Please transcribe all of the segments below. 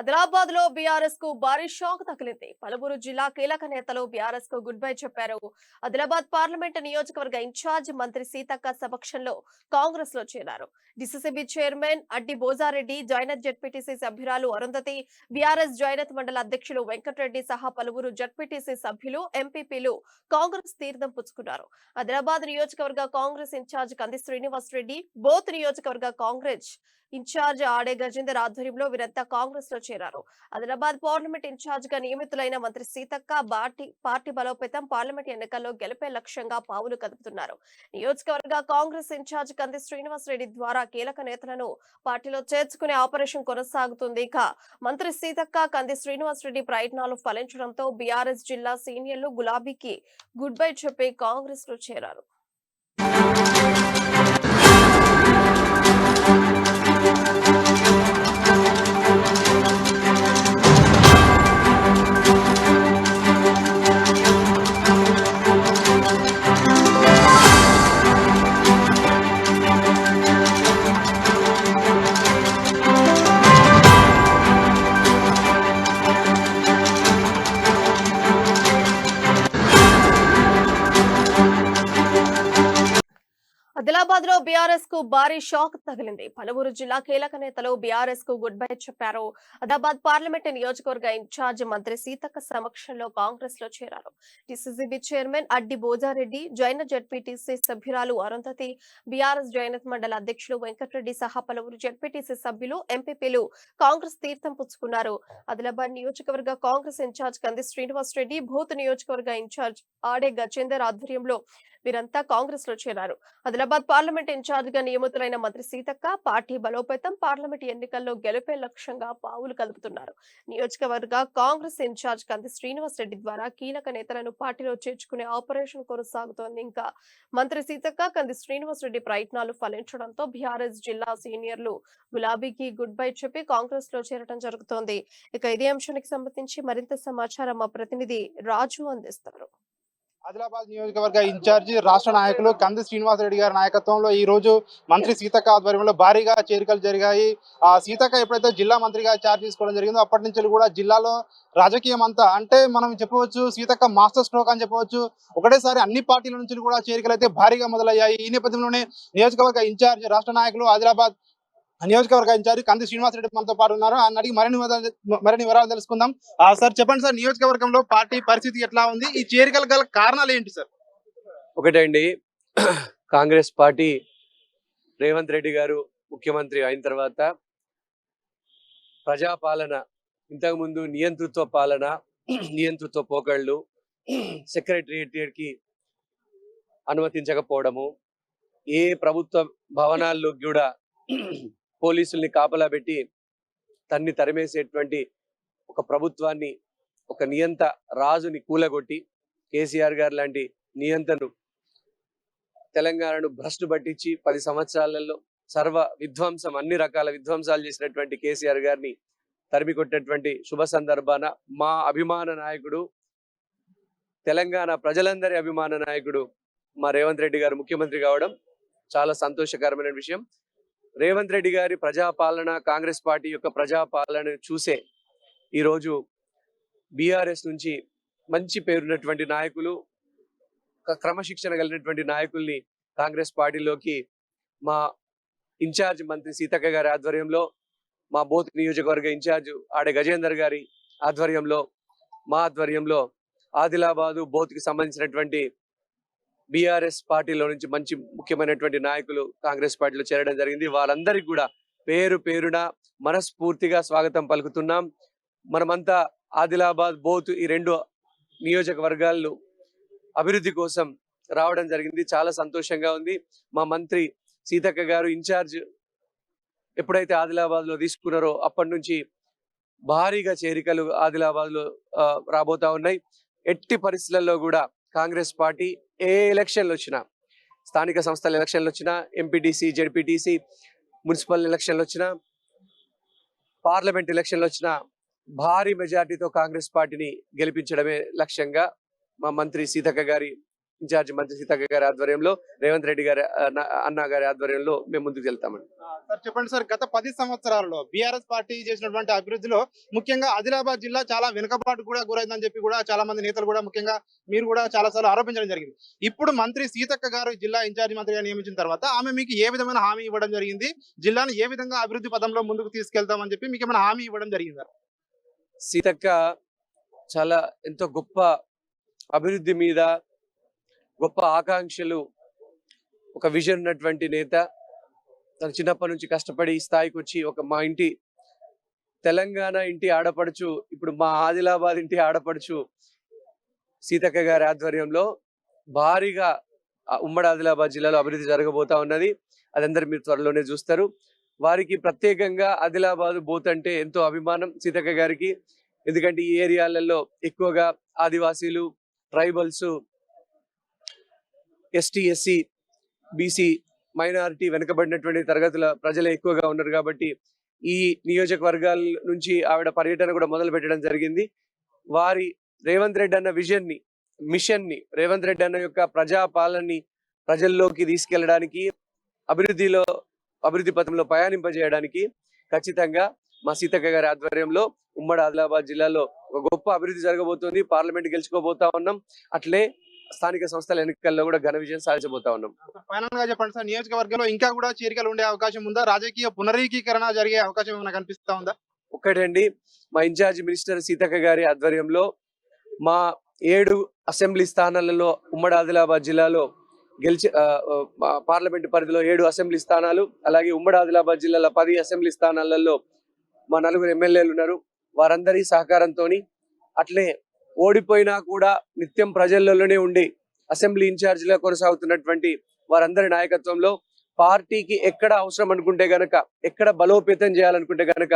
ఆదిలాబాద్లో బీఆర్ఎస్కు భారీ షాక్ తగిలింది. పలువురు జిల్లా కీలక నేతలు బీఆర్ఎస్కు గుడ్ బై చెప్పారు. ఆదిలాబాద్ పార్లమెంట్ నియోజకవర్గ ఇన్ఛార్జ్ మంత్రి సీతక్క సమక్షంలో కాంగ్రెస్లో చేరారు. DCCB chairman Addi Bhojareddy Jainath ZPTC సభ్యురాలు అరుంధతి బీఆర్ఎస్ జైనత్ మండల అధ్యక్షులు వెంకటరెడ్డి సహా పలువురు జడ్పీటీసీ సభ్యులు ఎంపీపీలు కాంగ్రెస్ తీర్థం పుచ్చుకున్నారు. ఆదిలాబాద్ నియోజకవర్గ కాంగ్రెస్ ఇన్ఛార్జ్ కంది శ్రీనివాస్ రెడ్డి బోత్ నియోజకవర్గ కాంగ్రెస్ ఇన్ఛార్జ్ ఆడే గజేందర్ ఆధ్వర్యంలో వీరంతా కాంగ్రెస్లో చేరారు. ఆదిలాబాద్ పార్లమెంట్ ఇన్ఛార్జ్గా నియమితులైన మంత్రి సీతక్క పార్టీ పార్టీ బలోపేతం పార్లమెంట్ ఎన్నికల్లో గెలిపే లక్ష్యంగా పావులు కదుపుతున్నారు. నియోజకవర్గ కాంగ్రెస్ ఇన్ఛార్జ్ కంది శ్రీనివాస్ రెడ్డి ద్వారా కీలక నేతలను పార్టీలో చేర్చుకునే ఆపరేషన్ కొనసాగుతుంది. ఇక మంత్రి సీతక్క కంది శ్రీనివాస్ రెడ్డి ప్రయత్నాలు ఫలించడంతో బీఆర్ఎస్ జిల్లా సీనియర్లు గులాబీకి గుడ్ బై చెప్పి కాంగ్రెస్లో చేరారు. హైదరాబాద్లో బీఆర్ఎస్కు భారీ షాక్ తగిలింది. పలువురు జిల్లా కీలక నేతలు బీఆర్ఎస్కు గుడ్ బై చెప్పారు. హైదరాబాద్ పార్లమెంట్ నియోజకవర్గ ఇన్ఛార్జ్ మంత్రి సీతక్క సమక్షంలో కాంగ్రెస్లో చేరారు. డిసిసిబి చైర్మన్ అడ్డి బోజారెడ్డి జైన జడ్పీటీసీ సభ్యురాలు అరుంధతి బీఆర్ఎస్ జైనత్ మండల అధ్యక్షులు వెంకటరెడ్డి సహా పలువురు జడ్పీటీసీ సభ్యులు ఎంపీపీలు కాంగ్రెస్ తీర్థం పుచ్చుకున్నారు. ఆదిలాబాద్ నియోజకవర్గ కాంగ్రెస్ ఇన్ఛార్జ్ కంది శ్రీనివాస్ రెడ్డి భూత్ నియోజకవర్గ ఇన్ఛార్జ్ ఆడే గజేందర్ ఆధ్వర్యంలో వీరంతా కాంగ్రెస్లో చేరారు. ఆదిలాబాద్ పార్లమెంట్ ఇన్ఛార్జ్గా నియమితులైన మంత్రి సీతక్క పార్టీ బలోపేతం పార్లమెంట్ ఎన్నికల్లో గెలిపే లక్ష్యంగా పావులు కలుపుతున్నారు నియోజకవర్గ కాంగ్రెస్ ఇన్ఛార్జ్ కంది శ్రీనివాస్ రెడ్డి ద్వారా కీలక నేతలను పార్టీలో చేర్చుకునే ఆపరేషన్ కొనసాగుతోంది. ఇంకా మంత్రి సీతక్క కంది శ్రీనివాస్ రెడ్డి ప్రయత్నాలు ఫలించడంతో బీఆర్ఎస్ జిల్లా సీనియర్లు గులాబీకి గుడ్ బై చెప్పి కాంగ్రెస్లో చేరడం జరుగుతోంది. ఇక ఇదే అంశానికి సంబంధించి మరింత సమాచారం మా ప్రతినిధి రాజు అందిస్తారు. ఆదిలాబాద్ నియోజకవర్గ ఇన్ఛార్జి రాష్ట్ర నాయకులు కంది శ్రీనివాసరెడ్డి గారి నాయకత్వంలో ఈ రోజు మంత్రి సీతక్క ఆధ్వర్యంలో భారీగా చేరికలు జరిగాయి. ఆ సీతక్క ఎప్పుడైతే జిల్లా మంత్రిగా ఛార్జ్ తీసుకోవడం జరిగిందో అప్పటి నుంచి కూడా జిల్లాలో రాజకీయం అంతా అంటే మనం చెప్పవచ్చు సీతక్క మాస్టర్ స్ట్రోక్ అని చెప్పవచ్చు ఒకటేసారి అన్ని పార్టీల నుంచి కూడా చేరికలు అయితే భారీగా మొదలయ్యాయి. ఈ నేపథ్యంలోనే నియోజకవర్గ ఇన్ఛార్జ్ రాష్ట్ర నాయకులు ఆదిలాబాద్ నియోజకవర్గ ఇన్ఛార్జ్ కంది శ్రీనివాసరెడ్డి మనతో పాటు ఉన్నారు. ఆయన అడిగి మరిన్ని వివరాలు మరిన్ని వివరాలు తెలుసుకుందాం. సార్ చెప్పండి సార్ నియోజకవర్గంలో పార్టీ పరిస్థితి ఎట్లా ఉంది? ఈ చేరికల గల కారణాలు ఏంటి సార్? ఒకటండి కాంగ్రెస్ పార్టీ రేవంత్ రెడ్డి గారు ముఖ్యమంత్రి అయిన తర్వాత ప్రజాపాలన ఇంతకుముందు నియంతృత్వ పాలన నియంతృత్వ పోకళ్ళు సెక్రటేరియట్కి అనుమతించకపోవడము ఏ ప్రభుత్వ భవనాల్లో కూడా పోలీసుల్ని కాపలా పెట్టి తన్ని తరిమేసేటువంటి ఒక ప్రభుత్వాన్ని ఒక నియంత రాజుని కూలగొట్టి కేసీఆర్ గారు లాంటి నియంతను తెలంగాణను భ్రష్టు పట్టించి పది సంవత్సరాలలో సర్వ విధ్వంసం అన్ని రకాల విధ్వంసాలు చేసినటువంటి కేసీఆర్ గారిని తరిమి కొట్టినటువంటి శుభ సందర్భాన మా అభిమాన నాయకుడు తెలంగాణ ప్రజలందరి అభిమాన నాయకుడు మా రేవంత్ రెడ్డి గారు ముఖ్యమంత్రి కావడం చాలా సంతోషకరమైన విషయం. రేవంత్ రెడ్డి గారి ప్రజాపాలన కాంగ్రెస్ పార్టీ యొక్క ప్రజాపాలన చూసే ఈరోజు బీఆర్ఎస్ నుంచి మంచి పేరున్నటువంటి నాయకులు క్రమశిక్షణ కలిగినటువంటి నాయకుల్ని కాంగ్రెస్ పార్టీలోకి మా ఇన్ఛార్జ్ మంత్రి సీతక్క గారి ఆధ్వర్యంలో మా బోత్ నియోజకవర్గ ఇన్ఛార్జ్ ఆడే గజేందర్ గారి ఆధ్వర్యంలో మా ఆధ్వర్యంలో ఆదిలాబాదు బోత్కి సంబంధించినటువంటి బీఆర్ఎస్ పార్టీలో నుంచి మంచి ముఖ్యమైనటువంటి నాయకులు కాంగ్రెస్ పార్టీలో చేరడం జరిగింది. వాళ్ళందరికీ కూడా పేరు పేరున మనస్ఫూర్తిగా స్వాగతం పలుకుతున్నాం. మనమంతా ఆదిలాబాద్ బోత్ ఈ రెండు నియోజకవర్గాలు అభివృద్ధి కోసం రావడం జరిగింది. చాలా సంతోషంగా ఉంది. మా మంత్రి సీతక్క గారు ఇన్ఛార్జ్ ఎప్పుడైతే ఆదిలాబాద్లో తీసుకున్నారో అప్పటి నుంచి భారీగా చేరికలు ఆదిలాబాద్లో రాబోతా ఉన్నాయి. ఎట్టి పరిస్థితులలో కూడా కాంగ్రెస్ పార్టీ ఏ ఎలక్షన్లు వచ్చినా స్థానిక సంస్థల ఎలక్షన్లు వచ్చినా ఎంపీటీసీ జెడ్పీటీసీ మున్సిపల్ ఎలక్షన్లు వచ్చినా పార్లమెంట్ ఎలక్షన్లు వచ్చినా భారీ మెజార్టీతో కాంగ్రెస్ పార్టీని గెలిపించడమే లక్ష్యంగా మా మంత్రి సీతక్క గారి ఇన్ఛార్జ్ మంత్రి సీతక్క గారి ఆధ్వర్యంలో రేవంత్ రెడ్డి గారి అన్న- గారి ఆధ్వర్యంలో మేము ముందుకు వెళ్తామండి. సార్ చెప్పండి సార్ గత పది సంవత్సరాలలో బీఆర్ఎస్ పార్టీ చేసినటువంటి అభివృద్ధిలో ముఖ్యంగా ఆదిలాబాద్ జిల్లా చాలా వెనుకబాటు కూడా గురైందని చెప్పి కూడా చాలా మంది నేతలు కూడా ముఖ్యంగా మీరు కూడా చాలా సార్లు ఆరోపించడం జరిగింది. ఇప్పుడు మంత్రి సీతక్క గారు జిల్లా ఇన్ఛార్జి మంత్రిగా నియమించిన తర్వాత ఆమె మీకు ఏ విధమైన హామీ ఇవ్వడం జరిగింది? జిల్లాను ఏ విధంగా అభివృద్ధి పదంలో ముందుకు తీసుకెళ్తామని చెప్పి మీకు ఏమైనా హామీ ఇవ్వడం జరిగిందా? సీతక్క చాలా ఎంతో గొప్ప అభివృద్ధి మీద గొప్ప ఆకాంక్షలు ఒక విజన్ ఉన్నటువంటి నేత. తను చిన్నప్పటి నుంచి కష్టపడి ఈ స్థాయికి వచ్చి ఒక మా ఇంటి తెలంగాణ ఇంటి ఆడపడుచు ఇప్పుడు మా ఆదిలాబాద్ ఇంటి ఆడపడుచు సీతక్క గారి ఆధ్వర్యంలో భారీగా ఉమ్మడి ఆదిలాబాద్ జిల్లాలో అభివృద్ధి జరగబోతా ఉన్నది. అదందరూ మీరు త్వరలోనే చూస్తారు. వారికి ప్రత్యేకంగా ఆదిలాబాద్ బోత్ అంటే ఎంతో అభిమానం సీతక్క గారికి. ఎందుకంటే ఈ ఏరియాలలో ఎక్కువగా ఆదివాసీలు tribals ST SC BC minority వెనుకబడినటువంటి తరగతుల ప్రజలు ఎక్కువగా ఉన్నారు కాబట్టి ఈ నియోజకవర్గాల నుంచి ఆవిడ పర్యటన కూడా మొదలు పెట్టడం జరిగింది. వారి రేవంత్ రెడ్డి అన్న విజన్ని మిషన్ని మిషన్ని రేవంత్ రెడ్డి అన్న యొక్క ప్రజాపాలనని ప్రజల్లోకి తీసుకెళ్ళడానికి అభివృద్ధిలో అభివృద్ధి పథంలో పయనింపజేయడానికి ఖచ్చితంగా మా సీతక్క గారి ఆధ్వర్యంలో ఉమ్మడి ఆదిలాబాద్ జిల్లాలో ఒక గొప్ప అభివృద్ధి జరగబోతోంది. పార్లమెంట్ గెలుచుకోబోతా ఉన్నాం. అట్లే స్థానిక సంస్థల ఎన్నికల్లో కూడా ఘన విజయం సాధించబోతా ఉన్నాం. ఫైనల్గా చెప్పండి సార్ నియోజకవర్గంలో ఇంకా కూడా చేరికలు ఉండే అవకాశం ఉందా? రాజకీయ పునరీకీకరణ జరిగే అవకాశం ఏమైనా కనిపిస్తా ఉందా? ఒకటండి మా ఇన్ఛార్జ్ మినిస్టర్ సీతక్క గారి ఆధ్వర్యంలో మా ఏడు అసెంబ్లీ స్థానాలలో ఉమ్మడి ఆదిలాబాద్ జిల్లాలో గెలిచి పార్లమెంట్ పరిధిలో ఏడు అసెంబ్లీ స్థానాలు అలాగే ఉమ్మడి ఆదిలాబాద్ జిల్లాలో పది అసెంబ్లీ స్థానాలలో మా నలుగురు ఎమ్మెల్యేలు ఉన్నారు. వారందరి సహకారంతో అట్లే ఓడిపోయినా కూడా నిత్యం ప్రజల్లోనే ఉండి అసెంబ్లీ ఇన్ఛార్జిగా కొనసాగుతున్నటువంటి వారందరి నాయకత్వంలో పార్టీకి ఎక్కడ అవసరం అనుకుంటే గనక ఎక్కడ బలోపేతం చేయాలనుకుంటే గనక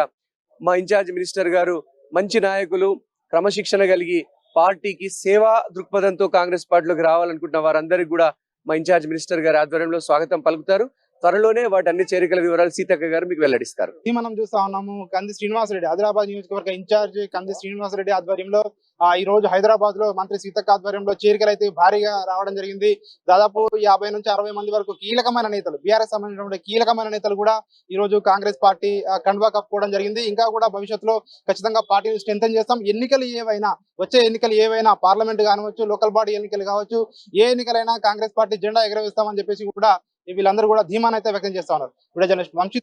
మా ఇన్ఛార్జ్ మినిస్టర్ గారు మంచి నాయకులు క్రమశిక్షణ కలిగి పార్టీకి సేవా దృక్పథంతో కాంగ్రెస్ పార్టీలోకి రావాలనుకుంటున్న వారందరికీ కూడా మా ఇన్ఛార్జ్ మినిస్టర్ గారి ఆధ్వర్యంలో స్వాగతం పలుకుతారు. త్వరలోనే వాటి అన్ని చేరికల వివరాలు సీతక్క గారు మీకు వెల్లడిస్తారు. ఇది మనం చూస్తా ఉన్నాము కంది శ్రీనివాసరెడ్డి ఆదిలాబాద్ నియోజకవర్గ ఇన్ఛార్జ్ కంది శ్రీనివాసరెడ్డి ఆధ్వర్యంలో ఈ రోజు హైదరాబాద్లో మంత్రి సీతక్క ఆధ్వర్యంలో చేరికలు అయితే భారీగా రావడం జరిగింది. దాదాపు యాభై నుంచి అరవై మంది వరకు కీలకమైన నేతలు బీఆర్ఎస్ సంబంధించిన కీలకమైన నేతలు కూడా ఈ రోజు కాంగ్రెస్ పార్టీ కండువా కప్పుకోవడం జరిగింది. ఇంకా కూడా భవిష్యత్తులో ఖచ్చితంగా పార్టీని స్ట్రెంథన్ చేస్తాం. ఎన్నికలు ఏవైనా వచ్చే ఎన్నికలు ఏవైనా పార్లమెంట్ కానివచ్చు లోకల్ బాడీ ఎన్నికలు కావచ్చు ఏ ఎన్నికలైనా కాంగ్రెస్ పార్టీ జెండా ఎగరవేస్తామని చెప్పేసి కూడా వీళ్ళందరూ కూడా ధీమాన్ అయితే వ్యక్తం చేస్తా ఉన్నారు. వీడియో జర్నలిస్ట్ వంశీ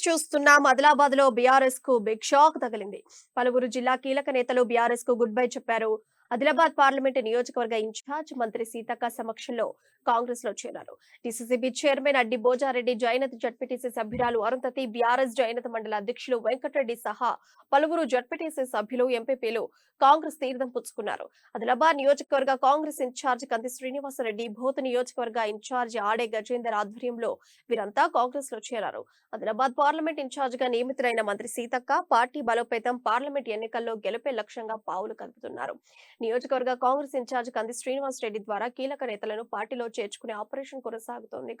న్యూస్ చూస్తున్నాం ఆదిలాబాద్లో బీఆర్ఎస్కు బిగ్ షాక్ తగిలింది. పలువురు జిల్లా కీలక నేతలు బీఆర్ఎస్కు గుడ్ బై చెప్పారు. ఆదిలాబాద్ పార్లమెంట్ నియోజకవర్గ ఇన్ఛార్జ్ మంత్రి సీతక్క సమక్షంలో కాంగ్రెస్లో చేరారు. DCCB chairman Addi Bhojareddy Jainath ZPTC సభ్యురాలు అరుంధతి బీఆర్ఎస్ జైనత్ మండల అధ్యక్షులు వెంకటరెడ్డి సహా పలువురు జడ్పీటీసీ సభ్యులు ఎంపీపీలు కాంగ్రెస్ తీర్థం పుచ్చుకున్నారు. ఆదిలాబాద్ నియోజకవర్గ కాంగ్రెస్ ఇన్ఛార్జ్ కంది శ్రీనివాసరెడ్డి భూత నియోజకవర్గ ఇన్ఛార్జ్ ఆడే గజేందర్ ఆధ్వర్యంలో వీరంతా కాంగ్రెస్లో చేరారు. ఆదిలాబాద్ పార్లమెంట్ ఇన్ఛార్జ్గా నియమితులైన మంత్రి సీతక్క పార్టీ బలోపేతం పార్లమెంట్ ఎన్నికల్లో గెలిపే లక్ష్యంగా పావులు కలుపుతున్నారు నియోజకవర్గ కాంగ్రెస్ ఇన్ఛార్జ్ కంది శ్రీనివాస్ రెడ్డి ద్వారా కీలక నేతలను పార్టీలో చేర్చుకునే ఆపరేషన్ కొనసాగుతోంది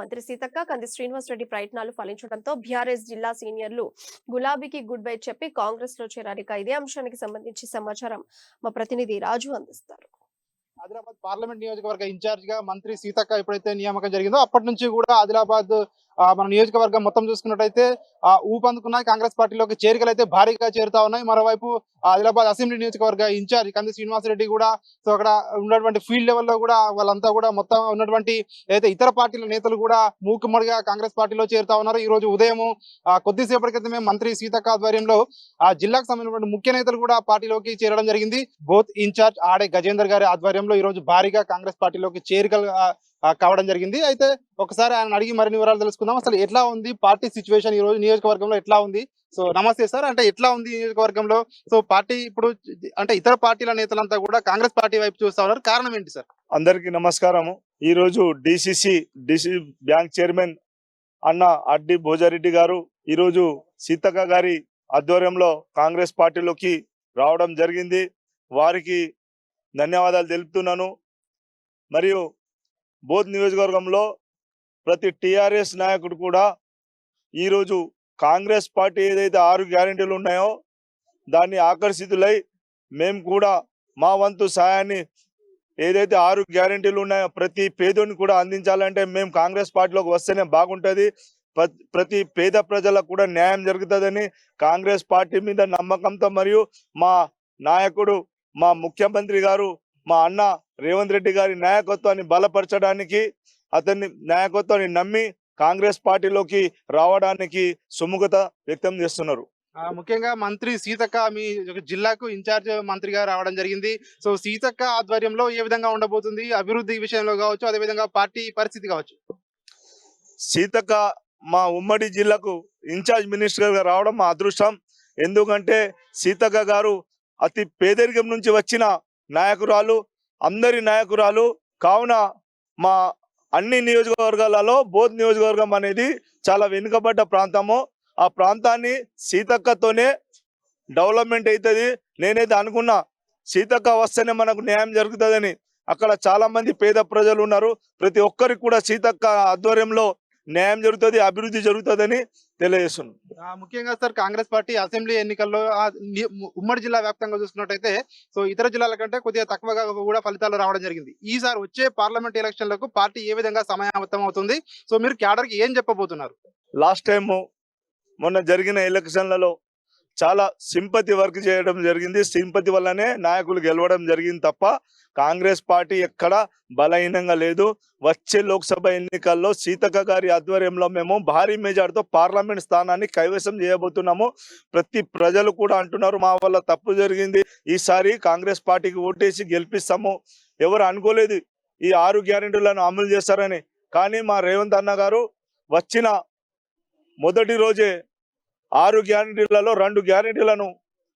మంత్రి సీతక్క కంది శ్రీనివాస్ రెడ్డి ప్రయత్నాలు ఫలించడంతో బీఆర్ఎస్ జిల్లా సీనియర్లు గులాబీకి గుడ్ బై చెప్పి కాంగ్రెస్లో చేరారు. ఇక ఇదే అంశానికి సంబంధించి సమాచారం మా ప్రతినిధి రాజు అందిస్తారు. ఆదిలాబాద్ పార్లమెంట్ నియోజకవర్గ ఇన్ఛార్జ్గా మంత్రి సీతక్క ఎప్పుడైతే నియామకం జరిగిందో అప్పటి నుంచి కూడా ఆదిలాబాద్ మన నియోజకవర్గం మొత్తం చూసుకున్నట్టయితే ఆ, ఊపందుకున్నాయి కాంగ్రెస్ పార్టీలోకి చేరికలు అయితే భారీగా చేరుతా ఉన్నాయి. మరోవైపు ఆదిలాబాద్ అసెంబ్లీ నియోజకవర్గ ఇన్ఛార్జ్ కంది శ్రీనివాసరెడ్డి కూడా సో అక్కడ ఉన్నటువంటి ఫీల్డ్ లెవెల్లో కూడా వాళ్ళంతా కూడా మొత్తం ఉన్నటువంటి అయితే ఇతర పార్టీల నేతలు కూడా మూకుమ్మడిగా కాంగ్రెస్ పార్టీలో చేరుతా ఉన్నారు. ఈ రోజు ఉదయం కొద్దిసేపటి క్రితమే మంత్రి సీతక్క ఆధ్వర్యంలో ఆ జిల్లాకు సంబంధించిన ముఖ్య నేతలు కూడా పార్టీలోకి చేరడం జరిగింది. బోత్ ఇన్ఛార్జ్ ఆడే గజేందర్ గారి ఆధ్వర్యంలో ఈ రోజు భారీగా కాంగ్రెస్ పార్టీలోకి చేరికలు కావడం జరిగింది. అయితే ఒకసారి ఆయన అడిగి మరిన్ని వివరాలు తెలుసుకుందాం. అసలు ఎట్లా ఉంది పార్టీ సిచ్యువేషన్ ఈ రోజు నియోజకవర్గంలో? ఎట్లా ఉంది? సో నమస్తే సార్. అంటే ఎట్లా ఉంది నియోజకవర్గంలో? సో పార్టీ ఇప్పుడు అంటే ఇతర పార్టీల నేతలంతా కూడా కాంగ్రెస్ పార్టీ వైపు చూస్తా ఉన్నారు. కారణం ఏంటి సార్? అందరికీ నమస్కారము. ఈ రోజు డిసిసి డిసి బ్యాంక్ చైర్మన్ అన్న అడ్డి భోజారెడ్డి గారు ఈ రోజు సీతక్క గారి ఆధ్వర్యంలో కాంగ్రెస్ పార్టీలోకి రావడం జరిగింది. వారికి ధన్యవాదాలు తెలుపుతున్నాను. మరియు బోధ్ నియోజకవర్గంలో ప్రతి టీఆర్ఎస్ నాయకుడు కూడా ఈరోజు కాంగ్రెస్ పార్టీ ఏదైతే ఆరు గ్యారెంటీలు ఉన్నాయో దాన్ని ఆకర్షితులై మేము కూడా మా వంతు సాయాన్ని ఏదైతే ఆరు గ్యారెంటీలు ఉన్నాయో ప్రతి పేదోని కూడా అందించాలంటే మేము కాంగ్రెస్ పార్టీలోకి వస్తేనే బాగుంటుంది. ప్రతి పేద ప్రజలకు కూడా న్యాయం జరుగుతుందని కాంగ్రెస్ పార్టీ మీద నమ్మకంతో మరియు మా నాయకుడు మా ముఖ్యమంత్రి గారు మా అన్న రేవంత్ రెడ్డి గారి నాయకత్వాన్ని బలపరచడానికి అతన్ని నాయకత్వాన్ని నమ్మి కాంగ్రెస్ పార్టీలోకి రావడానికి సుముఖత వ్యక్తం చేస్తున్నారు. ముఖ్యంగా మంత్రి సీతక్క మీ జిల్లాకు ఇన్ఛార్జ్ మంత్రిగా రావడం జరిగింది. సో సీతక్క ఆధ్వర్యంలో ఏ విధంగా ఉండబోతుంది? అభివృద్ధి విషయంలో కావచ్చు అదే విధంగా పార్టీ పరిస్థితి కావచ్చు. సీతక్క మా ఉమ్మడి జిల్లాకు ఇన్ఛార్జ్ మినిస్టర్గా రావడం మా అదృష్టం. ఎందుకంటే సీతక్క గారు అతి పేదరికం నుంచి వచ్చిన నాయకురాలు. అందరి నాయకురాలు కావున మా అన్ని నియోజకవర్గాలలో బోధ్ నియోజకవర్గం అనేది చాలా వెనుకబడ్డ ప్రాంతము. ఆ ప్రాంతాన్ని సీతక్కతోనే డెవలప్మెంట్ అవుతుంది నేనైతే అనుకున్నా సీతక్క వస్తేనే మనకు న్యాయం జరుగుతుందని. అక్కడ చాలా మంది పేద ప్రజలు ఉన్నారు. ప్రతి ఒక్కరికి కూడా సీతక్క ఆధ్వర్యంలో న్యాయం జరుగుతుంది అభివృద్ధి జరుగుతుందని తెలియజేస్తున్నాను ఆ, ముఖ్యంగా సార్ కాంగ్రెస్ పార్టీ అసెంబ్లీ ఎన్నికల్లో ఉమ్మడి జిల్లా వ్యాప్తంగా చూసుకున్నట్టయితే సో ఇతర జిల్లాల కంటే కొద్దిగా తక్కువగా కూడా ఫలితాలు రావడం జరిగింది. ఈసారి వచ్చే పార్లమెంట్ ఎలక్షన్లకు పార్టీ ఏ విధంగా సమాయత్తం అవుతుంది? సో మీరు క్యాడర్కి ఏం చెప్పబోతున్నారు? లాస్ట్ టైం మొన్న జరిగిన ఎలక్షన్లలో చాలా సింపతి వర్క్ చేయడం జరిగింది. సింపతి వల్లనే నాయకులు గెలవడం జరిగింది తప్ప కాంగ్రెస్ పార్టీ ఎక్కడ బలహీనంగా లేదు. వచ్చే లోక్సభ ఎన్నికల్లో సీతక్క గారి ఆధ్వర్యంలో మేము భారీ మెజార్టీతో పార్లమెంట్ స్థానాన్ని కైవసం చేయబోతున్నాము. ప్రతి ప్రజలు కూడా అంటున్నారు మా వల్ల తప్పు జరిగింది. ఈసారి కాంగ్రెస్ పార్టీకి ఓటేసి గెలిపిస్తాము. ఎవరు అనుకోలేదు ఈ ఆరు గ్యారెంటీలను అమలు చేస్తారని. కానీ మా రేవంత్ అన్న గారు వచ్చిన మొదటి రోజే ఆరు గ్యారెంటీలలో రెండు గ్యారెంటీలను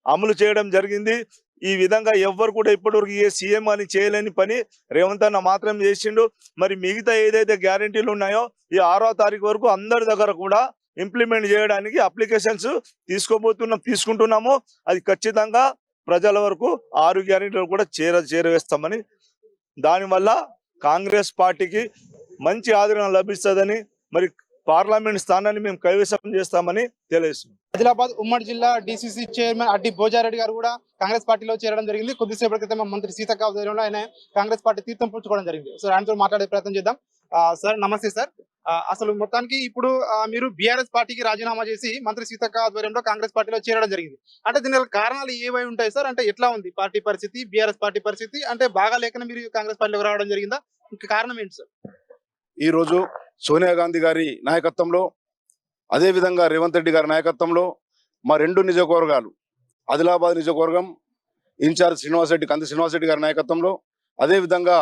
అమలు చేయడం జరిగింది. ఈ విధంగా ఎవ్వరు కూడా ఇప్పటివరకు ఏ సీఎం అని చేయలేని పని రేవంత్ అన్న మాత్రం చేసిండు. మరి మిగతా ఏదైతే గ్యారెంటీలు ఉన్నాయో ఈ ఆరో తారీఖు వరకు అందరి దగ్గర కూడా ఇంప్లిమెంట్ చేయడానికి అప్లికేషన్స్ తీసుకోబోతున్నాం తీసుకుంటున్నాము. అది ఖచ్చితంగా ప్రజల వరకు ఆరు గ్యారెంటీలు కూడా చేర చేరవేస్తామని దానివల్ల కాంగ్రెస్ పార్టీకి మంచి ఆదరణ లభిస్తుందని మరి పార్లమెంట్ స్థానాన్ని మేము కైవసం చేస్తామని తెలియజేస్తున్నాం. ఆదిలాబాద్ ఉమ్మడి జిల్లా డిసిసి చైర్మన్ అడ్డి భోజారెడ్డి గారు కూడా కాంగ్రెస్ పార్టీలో చేరడం జరిగింది. కొద్దిసేపటి క్రితం మంత్రి సీతక్క ఆధ్వర్యంలో ఆయన కాంగ్రెస్ పార్టీ తీర్థం పుచ్చుకోవడం జరిగింది. సార్ ఆయనతో మాట్లాడే ప్రయత్నం చేద్దాం. సార్ నమస్తే సార్. అసలు మొత్తానికి ఇప్పుడు మీరు బీఆర్ఎస్ పార్టీకి రాజీనామా చేసి మంత్రి సీతక్క ఆధ్వర్యంలో కాంగ్రెస్ పార్టీలో చేరడం జరిగింది. అంటే దీని కారణాలు ఏవై ఉంటాయి సార్? అంటే ఎట్లా ఉంది పార్టీ పరిస్థితి బీఆర్ఎస్ పార్టీ పరిస్థితి? అంటే బాగా లేకనే మీరు కాంగ్రెస్ పార్టీలోకి రావడం జరిగిందా? ఇంకా కారణం ఏంటి సార్? ఈ రోజు సోనియా గాంధీ గారి నాయకత్వంలో అదే విధంగా రేవంత్ రెడ్డి గారి నాయకత్వంలో మా రెండు నియోజకవర్గాలు ఆదిలాబాద్ నియోజకవర్గం ఇన్ఛార్జ్ శ్రీనివాసరెడ్డి కంది శ్రీనివాసరెడ్డి గారి నాయకత్వంలో అదే విధంగా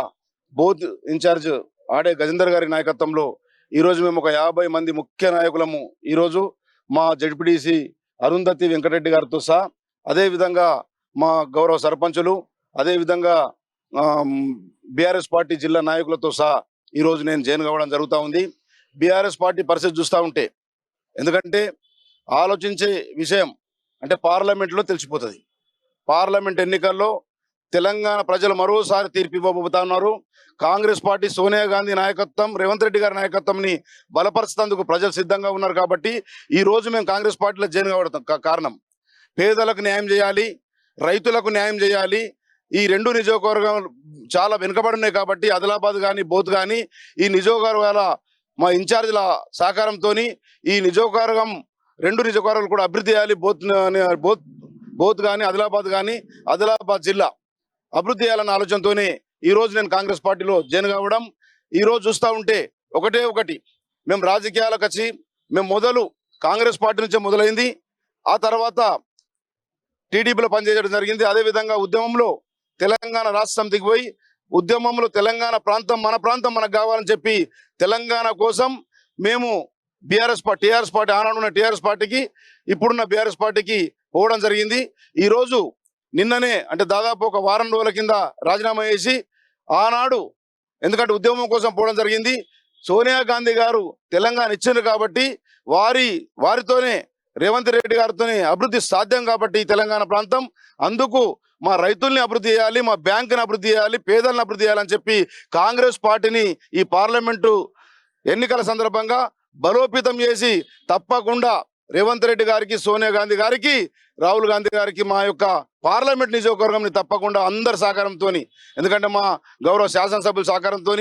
ఇన్ఛార్జ్ ఆడే గజేందర్ గారి నాయకత్వంలో ఈ రోజు మేము ఒక యాభై మంది ముఖ్య నాయకులము. ఈ రోజు మా జడ్పీటీసీ అరుంధతి వెంకటరెడ్డి గారితో సహా అదే విధంగా మా గౌరవ సర్పంచులు అదేవిధంగా బీఆర్ఎస్ పార్టీ జిల్లా నాయకులతో సహా ఈ రోజు నేను జైన్ కావడం జరుగుతూ ఉంది. బీఆర్ఎస్ పార్టీ పరిస్థితి చూస్తూ ఉంటే ఎందుకంటే ఆలోచించే విషయం అంటే పార్లమెంట్లో తెలిసిపోతుంది. పార్లమెంట్ ఎన్నికల్లో తెలంగాణ ప్రజలు మరోసారి తీర్పు ఇవ్వబోతా ఉన్నారు. కాంగ్రెస్ పార్టీ సోనియా గాంధీ నాయకత్వం రేవంత్ రెడ్డి గారి నాయకత్వంని బలపరచేందుకు ప్రజలు సిద్ధంగా ఉన్నారు కాబట్టి ఈ రోజు మేము కాంగ్రెస్ పార్టీలో జైన్ కావడం కారణం. పేదలకు న్యాయం చేయాలి రైతులకు న్యాయం చేయాలి ఈ రెండు నియోజకవర్గాలు చాలా వెనుకబడినాయి కాబట్టి ఆదిలాబాద్ కానీ బోత్ కానీ ఈ నియోజకవర్గాల మా ఇన్ఛార్జీల సహకారంతో ఈ నియోజకవర్గం రెండు నియోజకవర్గాలు కూడా అభివృద్ధి చేయాలి. బోత్ బోత్ బోత్ కానీ ఆదిలాబాద్ కానీ ఆదిలాబాద్ జిల్లా అభివృద్ధి చేయాలన్న ఆలోచనతోనే ఈ రోజు నేను కాంగ్రెస్ పార్టీలో జాయిన్ కావడం. ఈరోజు చూస్తూ ఉంటే ఒకటే ఒకటి. మేము రాజకీయాలకు వచ్చి మేము మొదలు కాంగ్రెస్ పార్టీ నుంచే మొదలైంది. ఆ తర్వాత టీడీపీలో పనిచేయడం జరిగింది. అదేవిధంగా ఉద్యమంలో తెలంగాణ రాష్ట్రం దిగిపోయి ఉద్యమంలో తెలంగాణ ప్రాంతం మన ప్రాంతం మనకు కావాలని చెప్పి తెలంగాణ కోసం మేము బీఆర్ఎస్ పార్టీ టీఆర్ఎస్ పార్టీ ఆనాడు ఉన్న టీఆర్ఎస్ పార్టీకి ఇప్పుడున్న బీఆర్ఎస్ పార్టీకి పోవడం జరిగింది. ఈరోజు నిన్ననే అంటే దాదాపు ఒక వారం రోజుల కింద రాజీనామా చేసి ఆనాడు ఎందుకంటే ఉద్యమం కోసం పోవడం జరిగింది. సోనియా గాంధీ గారు తెలంగాణ ఇచ్చింది కాబట్టి వారి వారితోనే రేవంత్ రెడ్డి గారితోనే అభివృద్ధి సాధ్యం కాబట్టి ఈ తెలంగాణ ప్రాంతం. అందుకు మా రైతుల్ని అభివృద్ధి చేయాలి మా బ్యాంకుని అభివృద్ధి చేయాలి పేదలను అభివృద్ధి చేయాలని చెప్పి కాంగ్రెస్ పార్టీని ఈ పార్లమెంటు ఎన్నికల సందర్భంగా బలోపేతం చేసి తప్పకుండా రేవంత్ రెడ్డి గారికి సోనియా గాంధీ గారికి రాహుల్ గాంధీ గారికి మా యొక్క పార్లమెంట్ నియోజకవర్గంని తప్పకుండా అందరి సహకారంతో ఎందుకంటే మా గౌరవ శాసనసభ్యుల సహకారంతో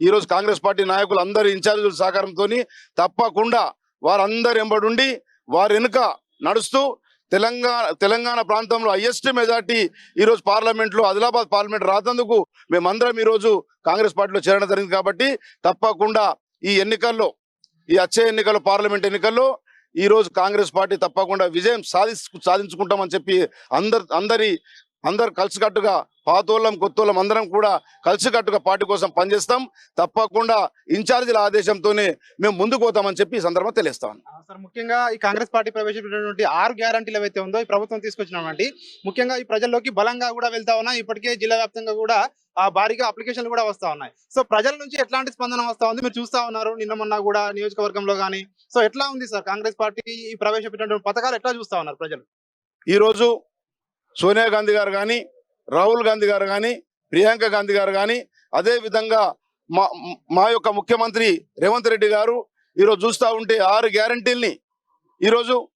ఈరోజు కాంగ్రెస్ పార్టీ నాయకులు అందరి ఇన్ఛార్జీల సహకారంతో తప్పకుండా వారందరు ఎంబడుండి వారి వెనుక నడుస్తూ తెలంగాణ తెలంగాణ ప్రాంతంలో హైయెస్ట్ మెజార్టీ ఈరోజు పార్లమెంట్లో ఆదిలాబాద్ పార్లమెంట్ రాతందుకు మేమందరం ఈరోజు కాంగ్రెస్ పార్టీలో చేరడం జరిగింది కాబట్టి తప్పకుండా ఈ ఎన్నికల్లో ఈ వచ్చే ఎన్నికల్లో పార్లమెంట్ ఎన్నికల్లో ఈరోజు కాంగ్రెస్ పార్టీ తప్పకుండా విజయం సాధి సాధించుకుంటామని చెప్పి అందరు అందరి అందరు కలిసికట్టుగా పాతోళ్ళం కొత్తోళ్ళం అందరం కూడా కలిసికట్టుగా పార్టీ కోసం పనిచేస్తాం. తప్పకుండా ఇన్ఛార్జీల ఆదేశంతోనే మేము ముందుకు పోతామని చెప్పి ఈ సందర్భంగా తెలియస్తాం సార్ ముఖ్యంగా ఈ కాంగ్రెస్ పార్టీ ప్రవేశపెట్టినటువంటి ఆరు గ్యారంటీలు ఏవైతే ఉందో ఈ ప్రభుత్వం తీసుకొచ్చినటువంటి ముఖ్యంగా ఈ ప్రజల్లోకి బలంగా కూడా వెళ్తా ఉన్నాయి. ఇప్పటికే జిల్లా వ్యాప్తంగా కూడా ఆ భారీగా అప్లికేషన్లు కూడా వస్తా ఉన్నాయి. సో ప్రజల నుంచి ఎట్లాంటి స్పందన వస్తా ఉంది? మీరు చూస్తా ఉన్నారు నిన్న మొన్న కూడా నియోజకవర్గంలో కానీ సో ఎట్లా ఉంది సార్ కాంగ్రెస్ పార్టీ ఈ ప్రవేశపెట్టినటువంటి పథకాలు? ఎట్లా చూస్తా ఉన్నారు ప్రజలు? ఈ రోజు సోనియా గాంధీ గారు కానీ రాహుల్ గాంధీ గారు కానీ ప్రియాంక గాంధీ గారు కానీ అదేవిధంగా మా మా యొక్క ముఖ్యమంత్రి రేవంత్ రెడ్డి గారు ఈరోజు చూస్తూ ఉంటే ఆరు గ్యారంటీల్ని ఈరోజు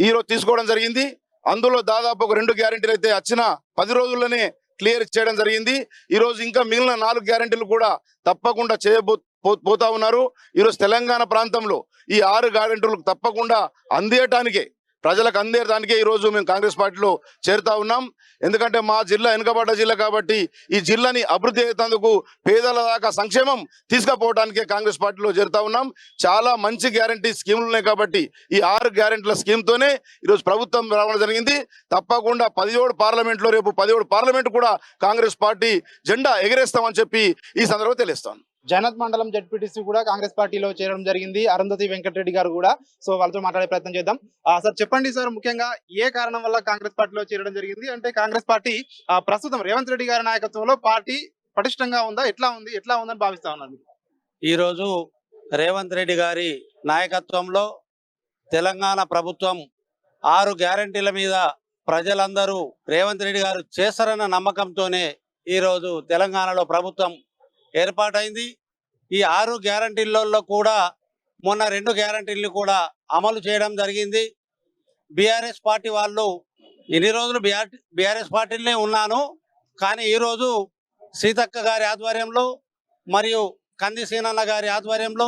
ఈరోజు తీసుకోవడం జరిగింది. అందులో దాదాపు ఒక రెండు గ్యారంటీలు అయితే వచ్చిన పది రోజుల్లోనే క్లియర్ చేయడం జరిగింది. ఈరోజు ఇంకా మిగిలిన నాలుగు గ్యారంటీలు కూడా తప్పకుండా చేయబో పో- పోతా ఉన్నారు. ఈరోజు తెలంగాణ ప్రాంతంలో ఈ ఆరు గ్యారంటీలు తప్పకుండా అందేయటానికే ప్రజలకు అందేయడానికే ఈరోజు మేము కాంగ్రెస్ పార్టీలో చేరుతా ఉన్నాం. ఎందుకంటే మా జిల్లా వెనుకబడ్డ జిల్లా కాబట్టి ఈ జిల్లాని అభివృద్ధి అయ్యేందుకు పేదల దాకా సంక్షేమం తీసుకుపోవడానికే కాంగ్రెస్ పార్టీలో చేరుతా ఉన్నాం. చాలా మంచి గ్యారంటీ స్కీములు ఉన్నాయి కాబట్టి ఈ ఆరు గ్యారంటీల స్కీమ్తోనే ఈరోజు ప్రభుత్వం రావడం జరిగింది. తప్పకుండా పదిహేడు పార్లమెంట్లో రేపు పదిహేడు పార్లమెంట్ కూడా కాంగ్రెస్ పార్టీ జెండా ఎగరేస్తామని చెప్పి ఈ సందర్భంగా తెలుస్తాను జనత్ మండలం జడ్పీటీసీ కూడా కాంగ్రెస్ పార్టీలో చేరడం జరిగింది. అరుంధతి వెంకటరెడ్డి గారు కూడా. సో వాళ్ళతో మాట్లాడే ప్రయత్నం చేద్దాం. ఆ, సార్ చెప్పండి సార్ ముఖ్యంగా ఏ కారణం వల్ల కాంగ్రెస్ పార్టీలో చేరడం జరిగింది? అంటే కాంగ్రెస్ పార్టీ ఆ, ప్రస్తుతం రేవంత్ రెడ్డి గారి నాయకత్వంలో పార్టీ పటిష్టంగా ఉందా? ఎట్లా ఉంది? ఎట్లా ఉందని భావిస్తా ఉన్నారు ఈరోజు రేవంత్ రెడ్డి గారి నాయకత్వంలో తెలంగాణ ప్రభుత్వం ఆరు గ్యారంటీల మీద ప్రజలందరూ రేవంత్ రెడ్డి గారు చేస్తారన్న నమ్మకంతోనే ఈరోజు తెలంగాణలో ప్రభుత్వం ఏర్పాటైంది. ఈ ఆరు గ్యారంటీలలో కూడా మొన్న రెండు గ్యారంటీలు కూడా అమలు చేయడం జరిగింది. బీఆర్ఎస్ పార్టీ వాళ్ళు ఇన్ని రోజులు బీఆర్ బీఆర్ఎస్ పార్టీలోనే ఉన్నాను. కానీ ఈరోజు సీతక్క గారి ఆధ్వర్యంలో మరియు కంది సీనన్న గారి ఆధ్వర్యంలో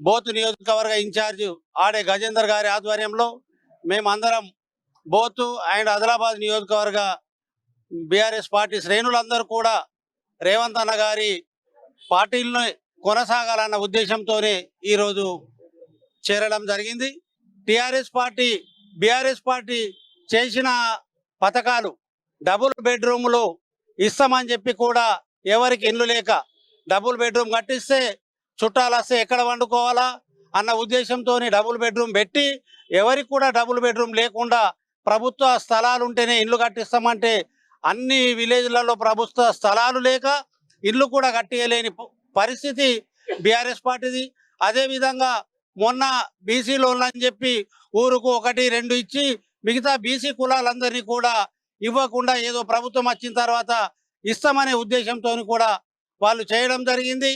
బోత్ నియోజకవర్గ ఇన్ఛార్జ్ ఆడే గజేందర్ గారి ఆధ్వర్యంలో మేమందరం బోతు అండ్ ఆదిలాబాద్ నియోజకవర్గ బీఆర్ఎస్ పార్టీ శ్రేణులందరూ కూడా రేవంత్ అన్న గారి పార్టీలను కొనసాగాలన్న ఉద్దేశంతోనే ఈరోజు చేరడం జరిగింది. టిఆర్ఎస్ పార్టీ బీఆర్ఎస్ పార్టీ చేసిన పథకాలు డబుల్ బెడ్రూములు ఇస్తామని చెప్పి కూడా ఎవరికి ఇల్లు లేక డబుల్ బెడ్రూమ్ కట్టిస్తే చుట్టాలు వస్తే ఎక్కడ వండుకోవాలా అన్న ఉద్దేశంతో డబుల్ బెడ్రూమ్ పెట్టి ఎవరికి కూడా డబుల్ బెడ్రూమ్ లేకుండా ప్రభుత్వ స్థలాలు ఉంటేనే ఇల్లు కట్టిస్తామంటే అన్ని విలేజ్లలో ప్రభుత్వ స్థలాలు లేక ఇల్లు కూడా కట్టేయలేని పరిస్థితి బీఆర్ఎస్ పార్టీది. అదేవిధంగా మొన్న బీసీ లోన్లు అని చెప్పి ఊరుకు ఒకటి రెండు ఇచ్చి మిగతా బీసీ కులాలందరినీ కూడా ఇవ్వకుండా ఏదో ప్రభుత్వం వచ్చిన తర్వాత ఇస్తామనే ఉద్దేశంతో కూడా వాళ్ళు చేయడం జరిగింది.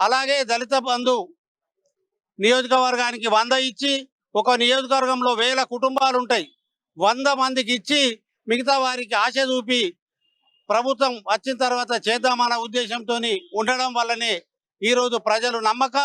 అలాగే దళిత బంధు నియోజకవర్గానికి వంద ఇచ్చి ఒక నియోజకవర్గంలో వేల కుటుంబాలు ఉంటాయి వంద మందికి ఇచ్చి మిగతా వారికి ఆశ చూపి ప్రభుత్వం వచ్చిన తర్వాత చేద్దామన్న ఉద్దేశంతో ఉండడం వల్లనే ఈరోజు ప్రజలు నమ్మక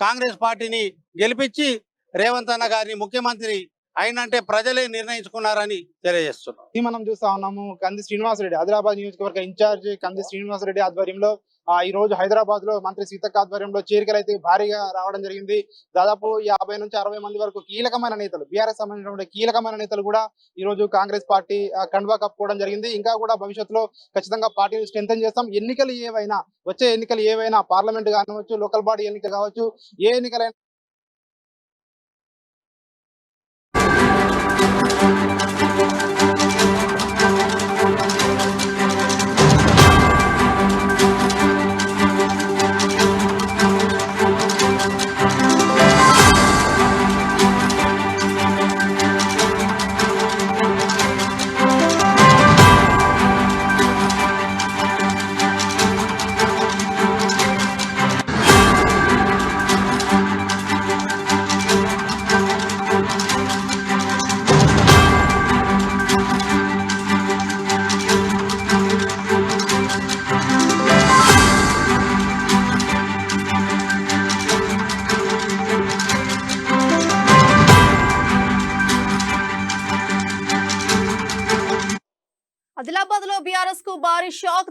కాంగ్రెస్ పార్టీని గెలిపించి రేవంత్ అన్న గారిని ముఖ్యమంత్రి అయినంటే ప్రజలే నిర్ణయించుకున్నారని తెలియజేస్తున్నాం. ఇది మనం చూస్తా ఉన్నాము కంది శ్రీనివాసరెడ్డి ఆదిలాబాద్ నియోజకవర్గ ఇన్ఛార్జ్ కంది శ్రీనివాసరెడ్డి ఆధ్వర్యంలో ఆ ఈ రోజు హైదరాబాద్లో మంత్రి సీతక్క ఆధ్వర్యంలో చేరికలు అయితే భారీగా రావడం జరిగింది. దాదాపు యాభై నుంచి అరవై మంది వరకు కీలకమైన నేతలు బీఆర్ఎస్ సంబంధించినటువంటి కీలకమైన నేతలు కూడా ఈ రోజు కాంగ్రెస్ పార్టీ కండువా కప్పుకోవడం జరిగింది. ఇంకా కూడా భవిష్యత్తులో ఖచ్చితంగా పార్టీని స్ట్రెంథన్ చేస్తాం. ఎన్నికలు ఏవైనా వచ్చే ఎన్నికలు ఏవైనా పార్లమెంట్ కావచ్చు లోకల్ బాడీ ఎన్నిక కావచ్చు ఏ ఎన్నికలైనా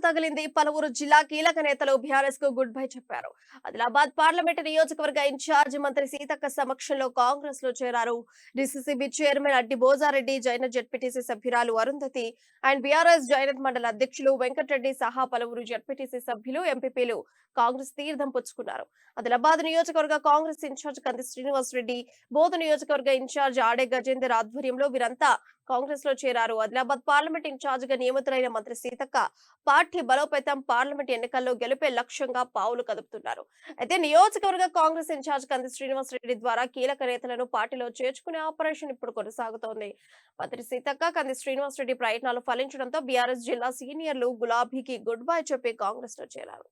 తగిలింది. పలువురు జిల్లా కీలక నేతలు బీఆర్ఎస్కు గుడ్ బై చెప్పారు. ఆదిలాబాద్ పార్లమెంట్ నియోజకవర్గ ఇన్ఛార్జ్ మంత్రి సీతక్క సమక్షంలో కాంగ్రెస్లో చేరారు. డిసిసిబి చైర్మన్ అడ్డి బోజారెడ్డి జైన జడ్పీటీసీ సభ్యురాలు అరుంధతి అండ్ బీఆర్ఎస్ జైనత్ మండల అధ్యక్షులు వెంకటరెడ్డి సహా పలువురు జడ్పీటీసీ సభ్యులు ఎంపీపీలు కాంగ్రెస్ తీర్థం పుచ్చుకున్నారు. ఆదిలాబాద్ నియోజకవర్గ కాంగ్రెస్ ఇన్ఛార్జ్ కంది శ్రీనివాస్ రెడ్డి బోధ నియోజకవర్గ ఇన్ఛార్జ్ ఆడే గజేందర్ ఆధ్వర్యంలో వీరంతా కాంగ్రెస్లో చేరారు. ఆదిలాబాద్ పార్లమెంట్ ఇన్ఛార్జ్గా నియమితులైన మంత్రి సీతక్క పార్టీ బలోపేతం పార్లమెంట్ ఎన్నికల్లో గెలిపే లక్ష్యంగా పావులు కదుపుతున్నారు. అయితే నియోజకవర్గ కాంగ్రెస్ ఇన్ఛార్జ్ కంది శ్రీనివాస్ రెడ్డి ద్వారా కీలక నేతలను పార్టీలో చేర్చుకునే ఆపరేషన్ ఇప్పుడు కొనసాగుతోంది. మంత్రి సీతక్క కంది శ్రీనివాస్ రెడ్డి ప్రయత్నాలు ఫలించడంతో బీఆర్ఎస్ జిల్లా సీనియర్లు గులాబీకి గుడ్ బై చెప్పి కాంగ్రెస్లో చేరారు.